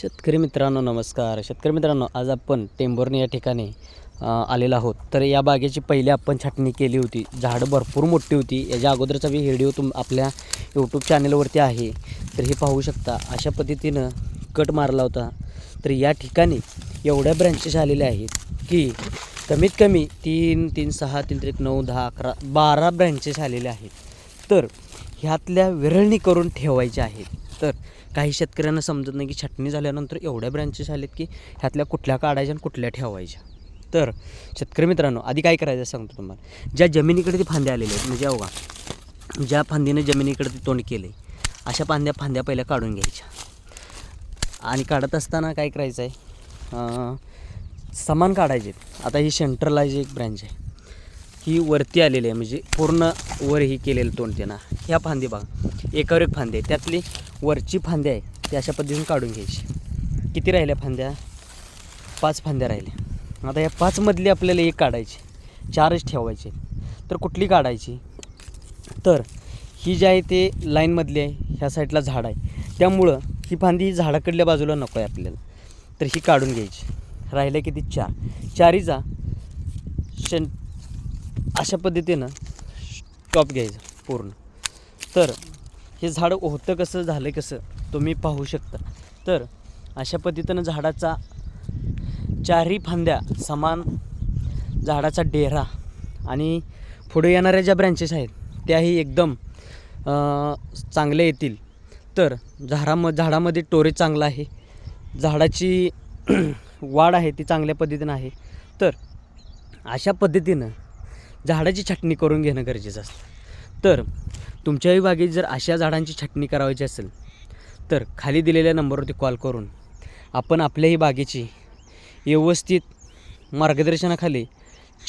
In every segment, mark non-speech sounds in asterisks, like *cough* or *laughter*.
शेतकरी मित्रांनो नमस्कार. शेतकरी मित्रांनो आज आपण टेंभुर्णी या ठिकाणी आलेलो आहोत. तर या बागेची पहिली आपण छाटणी केली होती. झाडं भरपूर मोठी होती. याच्या अगोदरचा मी व्हिडिओ तुम आपल्या यूट्यूब चॅनलवरती आहे. तर हे पाहू शकता अशा पद्धतीनं कट मारला होता. तर या ठिकाणी एवढ्या ब्रँचेस आलेल्या आहेत की कमीत कमी तीन तीन सहा तीन त्रिक नऊ दहा अकरा बारा ब्रँचेस आलेले आहेत. तर ह्यातल्या विरळणी करून ठेवायच्या आहेत. तर काही शेतकऱ्यांना समजत नाही की छटणी झाल्यानंतर एवढ्या ब्रँचेस आलेत की ह्यातल्या कुठल्या काढायच्या आणि कुठल्या ठेवायच्या. तर शेतकरी मित्रांनो आधी काय करायचं सांगतो तुम्हाला. ज्या जमिनीकडे ते फांद्या आलेले आहेत म्हणजे अवघा ज्या फांदीने जमिनीकडे ते तोंड केलं आहे अशा फांद्या फांद्या पहिल्या काढून घ्यायच्या. आणि काढत असताना काय करायचं आहे? समान काढायचे. आता ही सेंट्रलाइज एक ब्रँच आहे. ही वरती आलेली आहे म्हणजे पूर्ण वर ही केलेलं तोंड त्यांना. ह्या फांदी बघा एकावर एक फांदी आहे. त्यातली वरची फांद्या आहे ती अशा पद्धतीने काढून घ्यायची. किती राहिल्या फांद्या? पाच फांद्या राहिल्या. आता या पाचमधली आपल्याला एक काढायची चारच ठेवायचे. तर कुठली काढायची? तर ही जी आहे ते लाईनमधली आहे ह्या साईडला झाड आहे. त्यामुळं ही फांदी ही झाडाकडल्या बाजूला नको आहे आपल्याला. तर ही काढून घ्यायची. राहिल्या किती? चार. चारीचा शन अशा पद्धतीनं टॉप घ्यायचा पूर्ण. तर हे झाड होतं कसं झालं कसं तुम्ही पाहू शकता. तर अशा पद्धतीनं झाडाचा चारही फांद्या समान झाडाचा डेरा आणि पुढे येणाऱ्या ज्या ब्रँचेस आहेत त्याही एकदम चांगल्या येतील. तर झाडाम झाडामध्ये टोरेज चांगला आहे. झाडाची *clears throat* वाढ आहे ती चांगल्या पद्धतीनं आहे. तर अशा पद्धतीनं झाडाची छाटणी करून घेणं गरजेचं असतं. तर तुमच्याही बागेत जर अशा झाडांची छाटणी करायची असेल तर खाली दिलेल्या नंबरवरती कॉल करून आपण आपल्याही बागेची व्यवस्थित मार्गदर्शनाखाली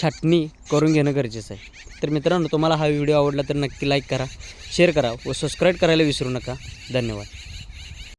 छाटणी करून घेणं गरजेचं आहे. तर मित्रांनो तुम्हाला हा व्हिडिओ आवडला तर नक्की लाईक करा शेअर करा व सबस्क्राईब करायला विसरू नका. धन्यवाद.